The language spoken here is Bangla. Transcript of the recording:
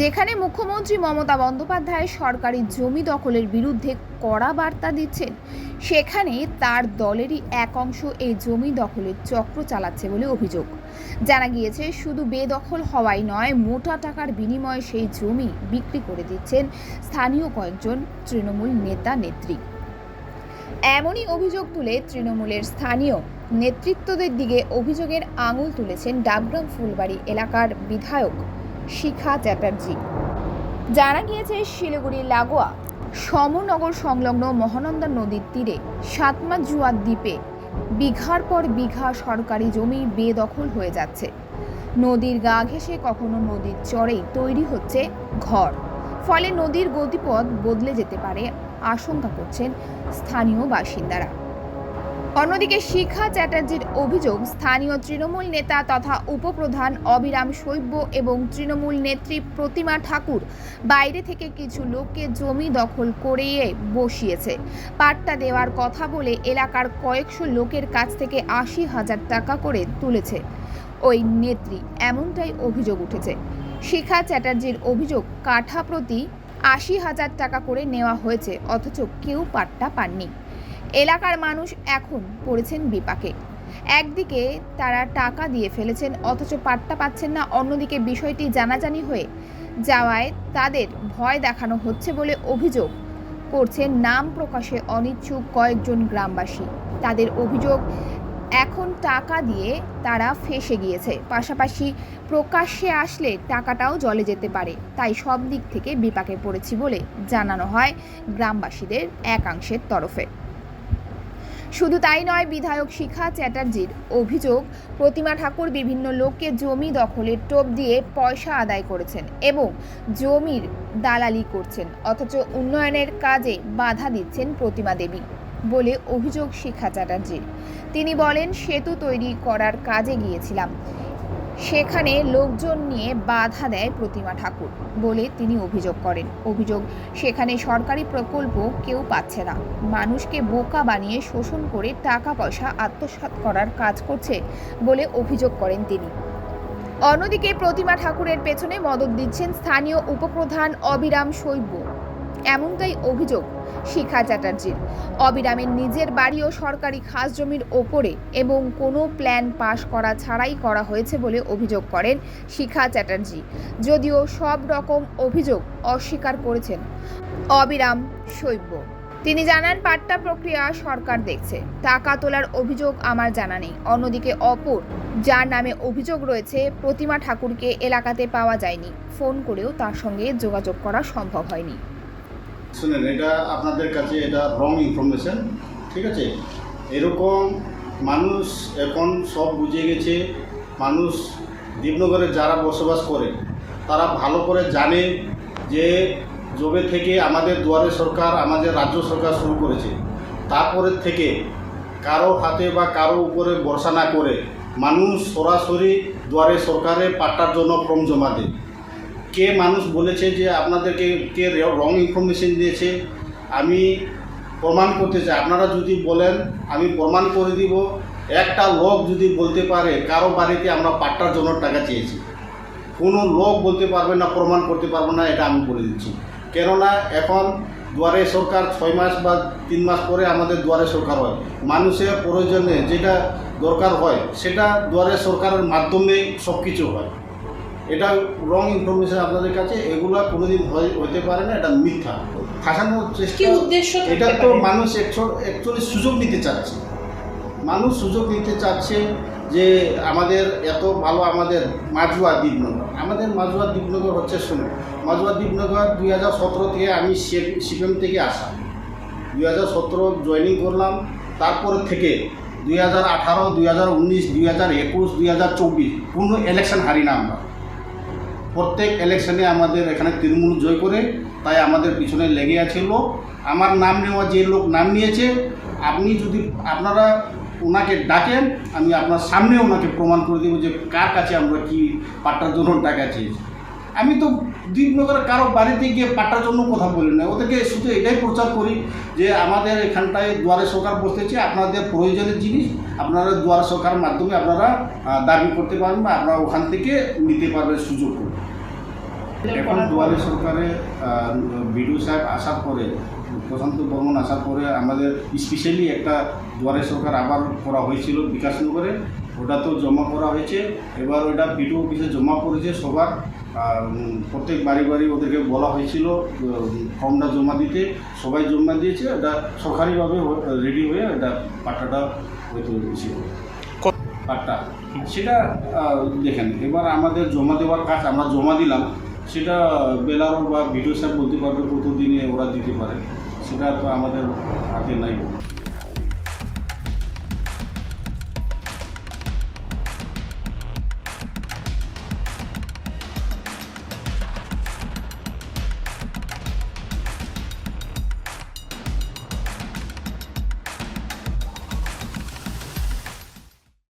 যেখানে মুখ্যমন্ত্রী মমতা বন্দ্যোপাধ্যায় সরকারি জমি দখলের বিরুদ্ধে কড়া বার্তা দিচ্ছেন, সেখানে তার দলেরই এক অংশ এই জমি দখলের চক্র চালাচ্ছে বলে অভিযোগ। জানা গিয়েছে, শুধু বেদখল হওয়াই নয়, মোটা টাকার বিনিময়ে সেই জমি বিক্রি করে দিচ্ছেন স্থানীয় কয়েকজন তৃণমূল নেতা নেত্রী। এমনই অভিযোগ তুলে তৃণমূলের স্থানীয় নেতৃত্বদের দিকে অভিযোগের আঙুল তুলেছেন ডাবগ্রাম ফুলবাড়ি এলাকার বিধায়ক শিখা চ্যাটার্জি। জানা গিয়েছে শিলিগুড়ির লাগোয়া সমনগর সংলগ্ন মহানন্দা নদীর তীরে সাতমা জুয়ার দ্বীপে বিঘার পর বিঘা সরকারি জমি বেদখল হয়ে যাচ্ছে। নদীর গা ঘেঁষে কখনো নদীর চরেই তৈরি হচ্ছে ঘর। ফলে নদীর গতিপথ বদলে যেতে পারে, আশঙ্কা করছেন স্থানীয় বাসিন্দারা। অন্যদিকে শিখা চ্যাটার্জির অভিযোগ, স্থানীয় তৃণমূল নেতা তথা উপপ্রধান অবিরাম শৈব্য এবং তৃণমূল নেত্রী প্রতিমা ঠাকুর বাইরে থেকে কিছু লোককে জমি দখল করিয়ে বসিয়েছে। পাট্টা দেওয়ার কথা বলে এলাকার কয়েকশো লোকের কাছ থেকে আশি হাজার টাকা করে তুলেছে ওই নেত্রী। এমনটাই অভিযোগ উঠেছে। শিখা চ্যাটার্জির অভিযোগ কাঠা প্রতি আশি হাজার টাকা করে নেওয়া হয়েছে, অথচ কেউ পাট্টা পাননি। এলাকার মানুষ এখন পড়েছেন বিপাকে। একদিকে তারা টাকা দিয়ে ফেলেছেন, অথচ পাট্টা পাচ্ছেন না। অন্যদিকে বিষয়টি জানাজানি হয়ে যাওয়ায় তাদের ভয় দেখানো হচ্ছে বলে অভিযোগ করছেন নাম প্রকাশে অনিচ্ছুক কয়েকজন গ্রামবাসী। তাদের অভিযোগ, এখন টাকা দিয়ে তারা ফেসে গিয়েছে। পাশাপাশি প্রকাশ্যে আসলে টাকাটাও জলে যেতে পারে। তাই সব দিক থেকে বিপাকে পড়েছি বলে জানানো হয় গ্রামবাসীদের একাংশের তরফে। শুধু তাই নয়, বিধায়ক শিখা চ্যাটার্জির অভিযোগ, প্রতিমা ঠাকুর বিভিন্ন লোককে জমি দখলের টোপ দিয়ে পয়সা আদায় করেছেন এবং জমির দালালি করছেন, অথচ উন্নয়নের কাজে বাধা দিচ্ছেন প্রতিমা দেবী বলে অভিযোগ শিখা চ্যাটার্জির। তিনি বলেন, সেতু তৈরি করার কাজে গিয়েছিলাম। সেখানে লোকজন নিয়ে বাধা দেয় প্রতিমা ঠাকুর বলে তিনি অভিযোগ করেন। অভিযোগ, সেখানে সরকারি প্রকল্প কেউ পাচ্ছে না। মানুষকে বোকা বানিয়ে শোষণ করে টাকা পয়সা আত্মসাৎ করার কাজ করছে বলে অভিযোগ করেন তিনি। অন্যদিকে প্রতিমা ঠাকুরের পেছনে মদত দিচ্ছেন স্থানীয় উপপ্রধান অবিরাম শৈব্য এমনটাই অভিযোগ শিখা চ্যাটার্জির। অবিরামের নিজের বাড়ি ও সরকারি খাস জমির ওপরে এবং কোনো প্ল্যান পাশ করা ছাড়াই করা হয়েছে বলে অভিযোগ করেন শিখা চ্যাটার্জি। যদিও সব রকম অভিযোগ অস্বীকার করেছেন অবিরাম শৈব্য। তিনি জানান পাট্টা প্রক্রিয়া সরকার দেখছে। টাকা তোলার অভিযোগ আমার জানা নেই। অন্যদিকে অপর, যার নামে অভিযোগ রয়েছে, প্রতিমা ঠাকুরকে এলাকাতে পাওয়া যায়নি। ফোন করেও তার সঙ্গে যোগাযোগ করা সম্ভব হয়নি। শুনেন, এটা আপনাদের কাছে এটা রং ইনফরমেশন ঠিক আছে? এরকম মানুষ এখন সব বুঝে গেছে, মানুষ দীপনগরে যারা বসবাস করে, তারা ভালো করে জানে যে যবে থেকে আমাদের দুয়ারে সরকার, আমাদের রাজ্য সরকার শুরু করেছে, তারপরে থেকে কারও হাতে বা কারও উপরে ভরসা না করে মানুষ সরাসরি দুয়ারে সরকারে পাট্টার জন্য ফর্ম জমা দেয়। কে মানুষ বলেছে যে আপনাদেরকে কে রং ইনফরমেশন দিয়েছে, আমি প্রমাণ করতে চাই। আপনারা যদি বলেন, আমি প্রমাণ করে দিব, একটা লোক যদি বলতে পারে, কারও বাড়িতে আমরা পাট্টার জন্য টাকা চেয়েছি। কোনো লোক বলতে পারবে না, প্রমাণ করতে পারবে না, এটা আমি বলে দিচ্ছি। কেননা এখন দুয়ারে সরকার ছয় মাস বা তিন মাস পরে আমাদের দুয়ারে সরকার হয়। মানুষের প্রয়োজনে যেটা দরকার হয়, সেটা দুয়ারে সরকারের মাধ্যমে সব কিছু হয়। এটা রং ইনফরমেশন আপনাদের কাছে এগুলা কোনোদিন হতে পারে না এটা মিথ্যা। ফাঁসানোর চেষ্টা উদ্দেশ্য এটা তো মানুষ অ্যাকচুয়ালি সুযোগ নিতে চাচ্ছে। মানুষ সুযোগ নিতে চাচ্ছে যে আমাদের এত ভালো আমাদের মাজুয়া দ্বীপনগর। আমাদের মাজুয়া দ্বীপনগর হচ্ছে শুনুন মাজুয়া দ্বীপনগর দুই হাজার সতেরো থেকে আমি সিপিএম থেকে আসা। দুই হাজার সতেরো জয়েনিং করলাম তারপর থেকে দুই হাজার আঠারো দুই হাজার উনিশ দুই হাজার একুশ দুই হাজার চব্বিশ কোনো ইলেকশন হারি না আমরা। প্রত্যেক ইলেকশনে আমাদের এখানে তৃণমূল জয় করে, তাই আমাদের পিছনে লেগে আছে লোক। আমার নাম নেওয়া যে লোক নাম নিয়েছে, আপনি যদি আপনারা ওনাকে ডাকেন, আমি আপনার সামনে ওনাকে প্রমাণ করে দেবো যে কার কাছে আমরা কি পাট্টার জন্য টাকা চেয়েছি আমি তো দ্বীপনগরে কারও বাড়িতে গিয়ে পাট্টার জন্য কথা বলি না, ওদেরকে শুধু এটাই প্রচার করি যে আমাদের এখানটায় দুয়ারে সরকার বসতেছে আপনাদের প্রয়োজনের জিনিস আপনারা দুয়ারে সরকার মাধ্যমে আপনারা দাবি করতে পারবেন বা আপনারা ওখান থেকে নিতে পারবেন সুযোগ। এখন দুয়ারে সরকারে বিডিও সাহেব আসার পরে প্রশান্ত বর্মন আসার পরে আমাদের স্পেশালি একটা দুয়ারে সরকার আবার করা হয়েছিল বিকাশনগরে। ওটা তো জমা করা হয়েছে। এবার ওটা বিডিও অফিসে জমা পড়েছে সবার। প্রত্যেক বাড়ি বাড়ি ওদেরকে বলা হয়েছিল ফর্মটা জমা দিতে। সবাই জমা দিয়েছে। ওটা সরকারিভাবে রেডি হয়ে এটা পাট্টাটা হয়তো ছিল পাট্টা সেটা দেখেন এবার আমাদের জমা দেওয়ার কাজ আমরা জমা দিলাম। সেটা বেলারও বা ভিডিও সাহেব বলতে পারবে কত দিনে ওরা দিতে পারে। সেটা তো আমাদের হাতে নাই।